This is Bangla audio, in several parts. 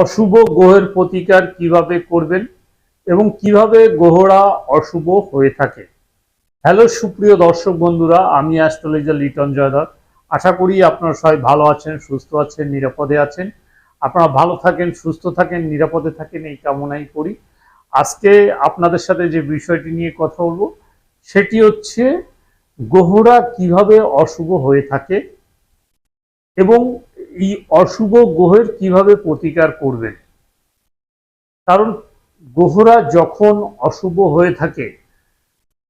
অশুভ গ্রহের প্রতিকার কীভাবে করবেন এবং কীভাবে গ্রহরা অশুভ হয়ে থাকে। হ্যালো, সুপ্রিয় দর্শক বন্ধুরা, আমি অ্যাস্ট্রোলজার লিটন জয়ধর আশা করি আপনারা সবাই ভালো আছেন, সুস্থ আছেন, নিরাপদে আছেন। আপনারা ভালো থাকেন, সুস্থ থাকেন, নিরাপদে থাকেন, এই কামনাই করি। আজকে আপনাদের সাথে যে বিষয়টি নিয়ে কথা বলব, সেটি হচ্ছে গ্রহরা কীভাবে অশুভ হয়ে থাকে এবং এই অশুভ গ্রহের কীভাবে প্রতিকার করবেন কারণ গ্রহরা যখন অশুভ হয়ে থাকে,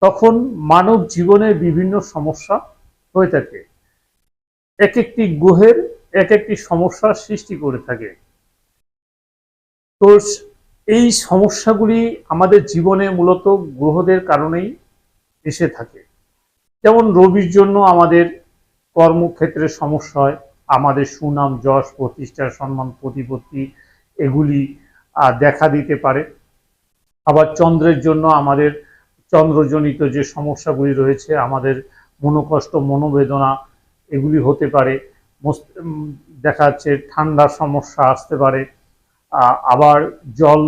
তখন মানব জীবনে বিভিন্ন সমস্যা হয়ে থাকে। এক একটি গ্রহের এক একটি সমস্যার সৃষ্টি করে থাকে। তো এই সমস্যাগুলি আমাদের জীবনে মূলত গ্রহদের কারণেই এসে থাকে। যেমন রবির জন্য আমাদের কর্মক্ষেত্রে সমস্যা হয় আমাদের সুনাম, যশ প্রতিষ্ঠা সম্মান, প্রতিপত্তি এগুলি দেখা দিতে পারে। আবার চন্দ্রের জন্য আমাদের চন্দ্রজনিত যে সমস্যাগুলি রয়েছে, আমাদের মনোকষ্ট, মনোবেদনা এগুলি হতে পারে। দেখা যাচ্ছে ঠান্ডার সমস্যা আসতে পারে। আবার জল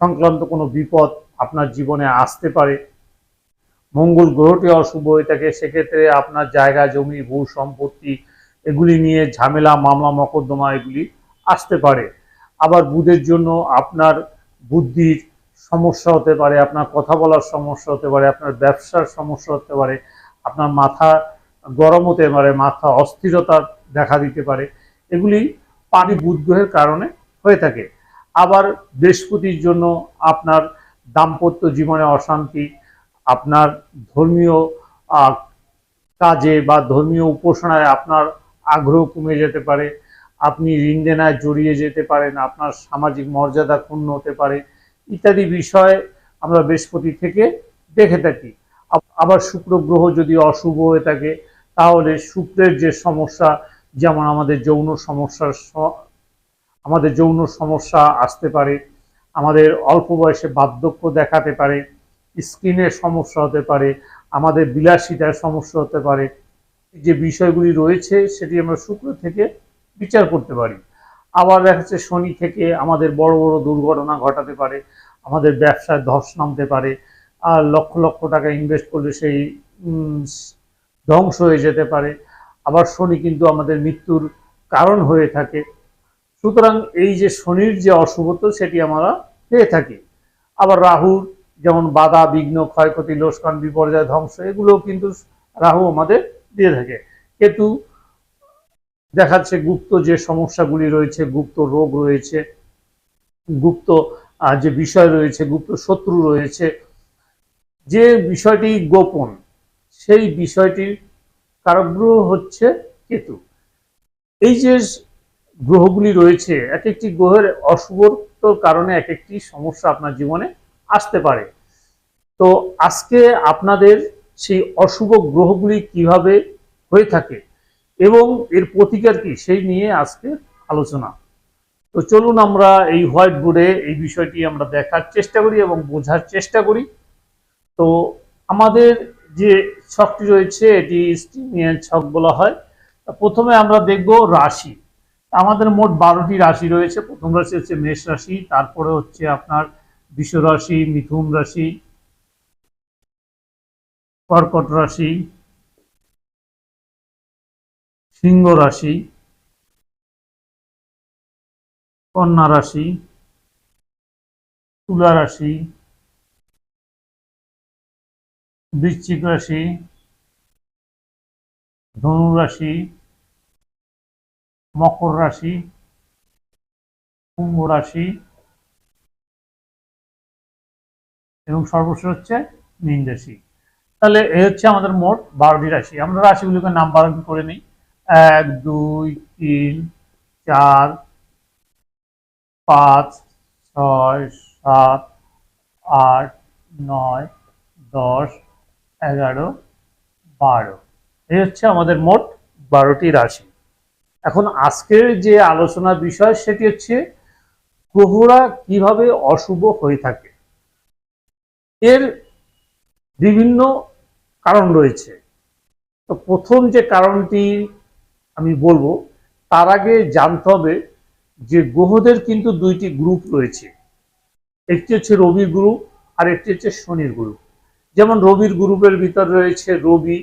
সংক্রান্ত কোনো বিপদ আপনার জীবনে আসতে পারে। মঙ্গল গ্রহটি অশুভ হয়ে থাকে সেক্ষেত্রে আপনার জায়গা, জমি ভূ সম্পত্তি এগুলি নিয়ে ঝামেলা, মামলা, মকদ্দমা এগুলি আসতে পারে। আবার বুধের জন্য আপনার বুদ্ধির সমস্যা হতে পারে, আপনার কথা বলার সমস্যা হতে পারে, আপনার ব্যবসার সমস্যা হতে পারে, আপনার মাথা গরম হতে পারে, মাথা অস্থিরতা দেখা দিতে পারে। এগুলি পানি বুধ গ্রহের কারণে হয়ে থাকে। আবার বৃহস্পতির জন্য আপনার দাম্পত্য জীবনে অশান্তি, আপনার ধর্মীয় কাজে বা ধর্মীয় উপাসনায় আপনার আগ্রহ কমে যেতে পারে, আপনি ঋণ দেনায় জড়িয়ে যেতে পারেন, আপনার সামাজিক মর্যাদা ক্ষুণ্ণ হতে পারে, ইত্যাদি বিষয় আমরা বৃহস্পতি থেকে দেখে থাকি। আবার শুক্র গ্রহ যদি অশুভ হয়ে থাকে, তাহলে শুক্রের যে সমস্যা, যেমন আমাদের যৌন সমস্যার আমাদের যৌন সমস্যা আসতে পারে, আমাদের অল্প বয়সে বার্ধক্য দেখাতে পারে, স্কিনের সমস্যা হতে পারে, আমাদের বিলাসিতার সমস্যা হতে পারে যে বিষয়গুলি রয়েছে সেটি আমরা শুক্র থেকে বিচার করতে পারি। আবার দেখা যাচ্ছে শনি থেকে আমাদের বড় বড় দুর্ঘটনা ঘটাতে পারে, আমাদের ব্যবসায় ধস নামতে পারে, আর লক্ষ লক্ষ টাকা ইনভেস্ট করলে সেই ধ্বংস হয়ে যেতে পারে। আবার শনি কিন্তু আমাদের মৃত্যুর কারণ হয়ে থাকে। সুতরাং এই যে শনির যে অশুভত্ব সেটি আমরা পেয়ে থাকি। আবার রাহুর যেমন বাধা, বিঘ্ন, ক্ষয়ক্ষতি লোসকান বিপর্যয়, ধ্বংস এগুলো কিন্তু রাহু আমাদের দিয়ে থাকে। কেতু দেখাচ্ছে গুপ্ত যে সমস্যাগুলি রয়েছে, গুপ্ত রোগ রয়েছে, গুপ্ত যে বিষয় রয়েছে, গুপ্ত শত্রু রয়েছে। যে বিষয়টি গোপন, সেই বিষয়টির কারগ্রহ হচ্ছে কেতু। এই যে গ্রহগুলি রয়েছে এক একটি গ্রহের অশুভত্বর কারণে এক একটি সমস্যা আপনার জীবনে আসতে পারে। তো আজকে আপনাদের সেই অশুভ গ্রহগুলি কীভাবে হয়ে থাকে এবং এর প্রতিকার কি সেই নিয়ে আজকে আলোচনা। তো চলুন আমরা এই হোয়াইট বোর্ডে এই বিষয়টি আমরা দেখার চেষ্টা করি এবং বোঝার চেষ্টা করি। তো আমাদের যে ছকটি রয়েছে, এটি স্টিমিয়ান ছক বলা হয়। প্রথমে আমরা দেখব রাশি। আমাদের মোট বারোটি রাশি রয়েছে। প্রথম রাশি হচ্ছে মেষ রাশি, তারপরে হচ্ছে আপনার বৃষ রাশি, মিথুন রাশি কর্কট রাশি, সিংহ রাশি, কন্যা রাশি, তুলা রাশি, বৃশ্চিক রাশি, ধনু রাশি, মকর রাশি, কুম্ভ রাশি এবং সর্বশেষ হচ্ছে মীন রাশি। তাহলে এ হচ্ছে আমাদের মোট বারোটি রাশি। আমরা রাশিগুলোকে নাম্বার করে নিই। এক, দুই, তিন, চার, পাঁচ, ছয়, সাত, আট, নয়, দশ, এগারো, বারো। এই হচ্ছে আমাদের মোট বারোটি রাশি। এখন আজকের যে আলোচনার বিষয় সেটি হচ্ছে গ্রহরা কীভাবে অশুভ হয়ে থাকে। এর বিভিন্ন কারণ রয়েছে। তো প্রথম যে কারণটি আমি বলব, তার আগে জানতে হবে যে গ্রহদের কিন্তু দুইটি গ্রুপ রয়েছে। একটি হচ্ছে রবির গ্রুপ আর একটি হচ্ছে শনির গ্রুপ। যেমন রবির গ্রুপের ভিতর রয়েছে রবি,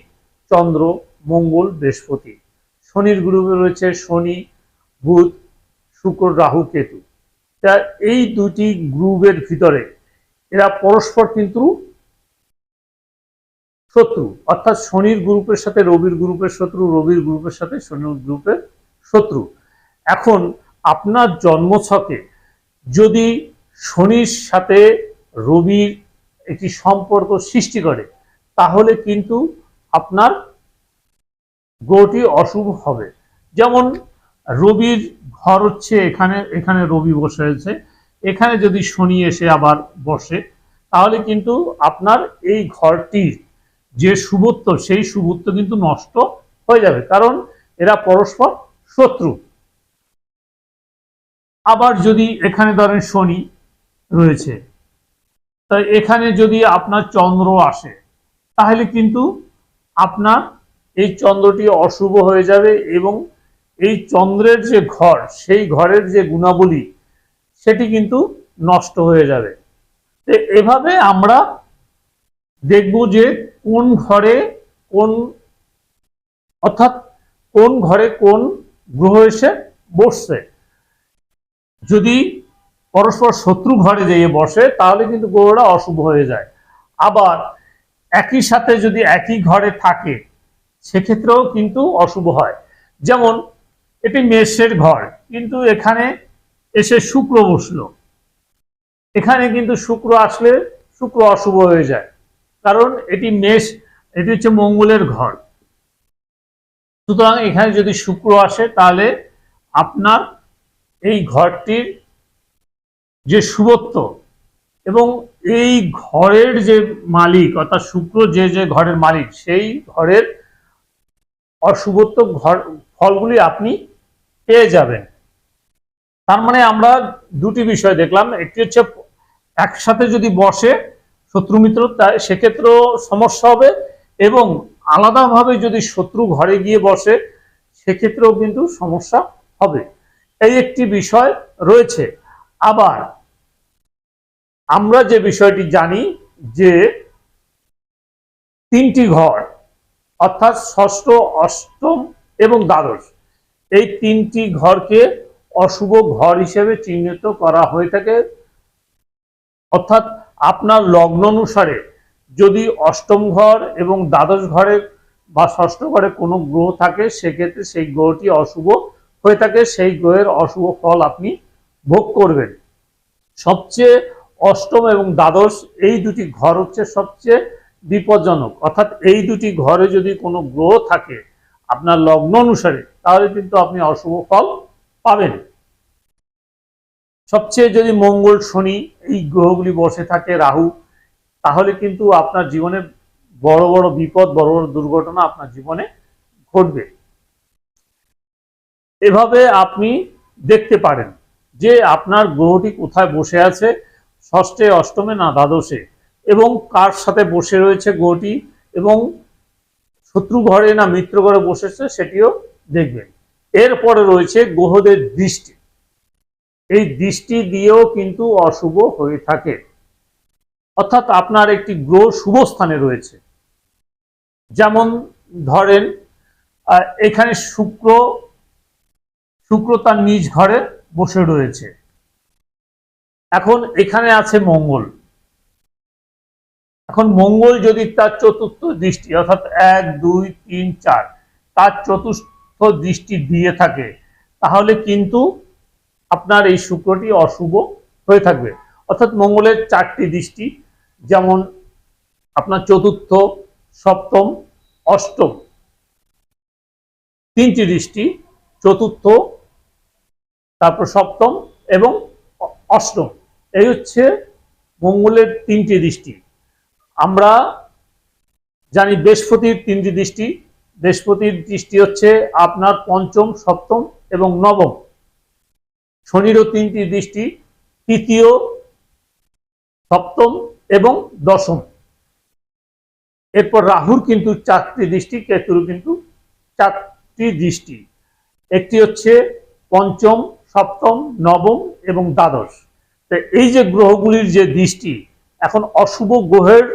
চন্দ্র, মঙ্গল, বৃহস্পতি। শনির গ্রুপে রয়েছে শনি, বুধ, শুক্র, রাহু, কেতু। তা এই দুটি গ্রুপের ভিতরে এরা পরস্পর কিন্তু শত্রু, অর্থাৎ শনির গ্রুপের সাথে রবির গ্রুপের শত্রু, রবির গ্রুপের সাথে শনির গ্রুপের শত্রু। এখন আপনার জন্মছকে যদি শনির সাথে রবির একটি সম্পর্ক সৃষ্টি করে, তাহলে কিন্তু আপনার গ্রহটি অশুভ হবে। যেমন রবির ঘর হচ্ছে এখানে এখানে রবি বসে আছে এখানে যদি শনি এসে আবার বসে, তাহলে কিন্তু আপনার এই ঘরটির যে শুভত্ব সেই শুভত্ব কিন্তু নষ্ট হয়ে যাবে। কারণ এরা পরস্পর শত্রু। আবার যদি এখানে ধরেন শনি রয়েছে তাই এখানে যদি আপনার চন্দ্র আসে, তাহলে কিন্তু আপনার এই চন্দ্রটি অশুভ হয়ে যাবে এবং এই চন্দ্রের যে ঘর, সেই ঘরের যে গুণাবলী, সেটি কিন্তু নষ্ট হয়ে যাবে। এভাবে আমরা দেখব যে কোন ঘরে কোন, অর্থাৎ কোন ঘরে কোন গ্রহ এসে বসছে। যদি পরস্পর শত্রু ঘরে যেয়ে বসে, তাহলে কিন্তু গ্রহটা অশুভ হয়ে যায়। আবার একই সাথে যদি একই ঘরে থাকে, সেক্ষেত্রেও কিন্তু অশুভ হয়। যেমন, এটি মেষের ঘর, কিন্তু এখানে এসে শুক্র বসল। এখানে কিন্তু শুক্র আসলে শুক্র অশুভ হয়ে যায়। কারণ এটি মেষ, এটি হচ্ছে মঙ্গলের ঘর। সুতরাং এখানে যদি শুক্র আসে, তাহলে আপনার এই ঘরটির যে শুভত্ব এবং এই ঘরের যে মালিক, অর্থাৎ শুক্র যে যে ঘরের মালিক, সেই ঘরের অশুভত্ব ঘর, ফলগুলি আপনি পেয়ে যাবেন। তার মানে আমরা দুটি বিষয় দেখলাম, একটি হচ্ছে একসাথে যদি বসে শত্রু মিত্র তা সেক্ষেত্রেও সমস্যা হবে এবং আলাদাভাবে যদি শত্রু ঘরে গিয়ে বসে, সেক্ষেত্রেও কিন্তু সমস্যা হবে। এই একটি বিষয় রয়েছে। আবার আমরা যে বিষয়টি জানি যে তিনটি ঘর, অর্থাৎ ষষ্ঠ, অষ্টম এবং দ্বাদশ, এই তিনটি ঘরকে অশুভ ঘর হিসেবে চিহ্নিত করা হয়ে থাকে। অর্থাৎ আপনার লগ্ন অনুসারে যদি অষ্টম ঘর এবং দ্বাদশ ঘরে বা ষষ্ঠ ঘরে কোনো গ্রহ থাকে, সেক্ষেত্রে সেই গ্রহটি অশুভ হয়ে থাকে। সেই গ্রহের অশুভ ফল আপনি ভোগ করবেন। সবচেয়ে অষ্টম এবং দ্বাদশ এই দুটি ঘর হচ্ছে সবচেয়ে বিপজ্জনক। অর্থাৎ এই দুটি ঘরে যদি কোনো গ্রহ থাকে আপনার লগ্ন অনুসারে, তাহলে কিন্তু আপনি অশুভ ফল পাবেন। সবচেয়ে যদি মঙ্গল শনি এই গ্রহগুলি বসে থাকে রাহু, তাহলে কিন্তু আপনার জীবনে বড় বড় বিপদ, বড় বড় দুর্ঘটনা আপনার জীবনে ঘটবে। এভাবে আপনি দেখতে পারেন যে আপনার গ্রহটি কোথায় বসে আছে, ষষ্ঠে, অষ্টমে না দ্বাদশে, এবং কার সাথে বসে রয়েছে গ্রহটি, এবং শত্রু ঘরে না মিত্র ঘরে বসেছে সেটিও দেখবেন। এরপরে রয়েছে গ্রহদের দৃষ্টি। এই দৃষ্টি দিয়েও কিন্তু অশুভ হয়ে থাকে। অর্থাৎ আপনার একটি গ্রহ শুভ স্থানে রয়েছে। যেমন ধরেন এখানে শুক্র শুক্র তার নিজ ঘরে বসে রয়েছে। এখন এখানে আছে মঙ্গল। এখন মঙ্গল যদি তার চতুর্থ দৃষ্টি, অর্থাৎ এক, দুই, তিন, চার, তার চতুর্থ দৃষ্টি দিয়ে থাকে, তাহলে কিন্তু আপনার এই শুক্রটি অশুভ হয়ে থাকবে। অর্থাৎ মঙ্গলের চারটি দৃষ্টি, যেমন আপনার চতুর্থ, সপ্তম, অষ্টম। তিনটি দৃষ্টি, চতুর্থ, তারপর সপ্তম এবং অষ্টম। এই হচ্ছে মঙ্গলের তিনটি দৃষ্টি। আমরা জানি বৃহস্পতির তিনটি দৃষ্টি। বৃহস্পতির দৃষ্টি হচ্ছে আপনার পঞ্চম, সপ্তম এবং নবম। শনিরও তিনটি দৃষ্টি, তৃতীয় সপ্তম এবং দশম। এরপর রাহুর কিন্তু চারটি দৃষ্টি, কেতুর কিন্তু চারটি দৃষ্টি। একটি হচ্ছে পঞ্চম, সপ্তম, নবম এবং দ্বাদশ। তো এই যে গ্রহগুলির যে দৃষ্টি, এখন অশুভ গ্রহের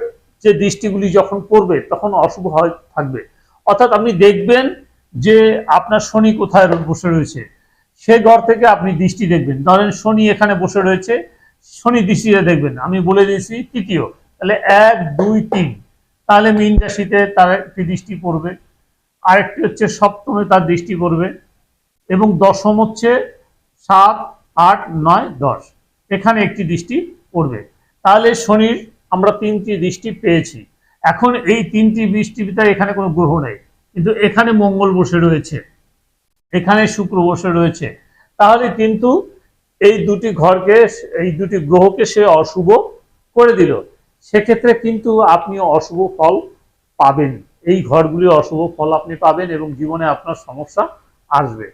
যে দৃষ্টিগুলি যখন পড়বে, তখন অশুভ হয়, থাকবে। অর্থাৎ আপনি দেখবেন যে আপনার শনি কোথায় বসে রয়েছে? সেই ঘর থেকে আপনি দৃষ্টি দেখবেন। ধরেন শনি এখানে বসে রয়েছে, শনি দৃষ্টিতে দেখবেন। আমি বলে দিয়েছি তৃতীয়। তাহলে এক, দুই, তিন। তাহলে মীন রাশিতে তার একটি দৃষ্টি পড়বে। আরেকটি হচ্ছে সপ্তমে তার দৃষ্টি পড়বে। এবং দশম হচ্ছে সাত, আট, নয়, দশ। এখানে একটি দৃষ্টি পড়বে। তাহলে শনির আমরা তিনটি দৃষ্টি পেয়েছি। এখন এই তিনটি বৃষ্টির ভিতরে এখানে কোনো গ্রহ নেই। কিন্তু এখানে মঙ্গল বসে রয়েছে। এখানে শুক্র বসে রয়েছে। তাহলে কিন্তু এই দুটি ঘরকে, এই দুটি গ্রহকে সে অশুভ করে দিল। সেক্ষেত্রে কিন্তু আপনি অশুভ ফল পাবেন। এই ঘরগুলি অশুভ ফল আপনি পাবেন এবং জীবনে আপনার সমস্যা আসবে।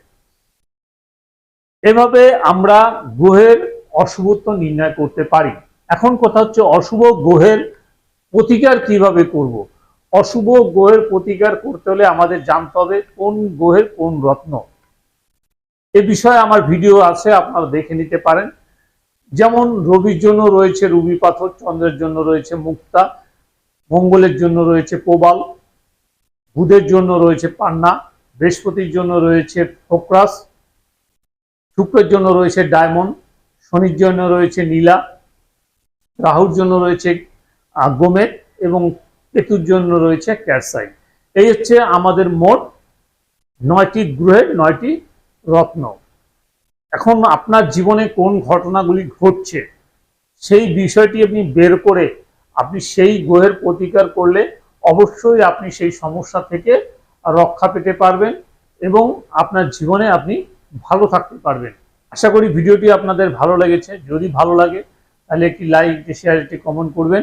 এভাবে আমরা গ্রহের অশুভত্ব নির্ণয় করতে পারি। এখন কথা হচ্ছে অশুভ গ্রহের প্রতিকার কীভাবে করব। অশুভ গ্রহের প্রতিকার করতে হলে আমাদের জানতে হবে কোন গ্রহের কোন রত্ন। এ বিষয়ে আমার ভিডিও আছে, আপনারা দেখে নিতে পারেন। যেমন রবির জন্য রয়েছে রুবি পাথর, চন্দ্রের জন্য রয়েছে মুক্তা, মঙ্গলের জন্য রয়েছে প্রবাল বুধের জন্য রয়েছে পান্না, বৃহস্পতির জন্য রয়েছে ফোকরাস, শুক্রের জন্য রয়েছে ডায়মন্ড, শনির জন্য রয়েছে নীলা, রাহুর জন্য রয়েছে গোমেদ এবং কেতুর জন্য রয়েছে ক্যারসাই এই হচ্ছে আমাদের মোট নয়টি গ্রহের নয়টি রত্ন। এখন আপনার জীবনে কোন ঘটনাগুলি ঘটছে, সেই বিষয়টি আপনি বের করে আপনি সেই গ্রহের প্রতিকার করলে অবশ্যই আপনি সেই সমস্যা থেকে রক্ষা পেতে পারবেন এবং আপনার জীবনে আপনি ভালো থাকতে পারবেন। আশা করি ভিডিওটি আপনাদের ভালো লেগেছে। যদি ভালো লাগে, তাহলে একটি লাইক, একটি শেয়ার একটি কমেন্ট করবেন।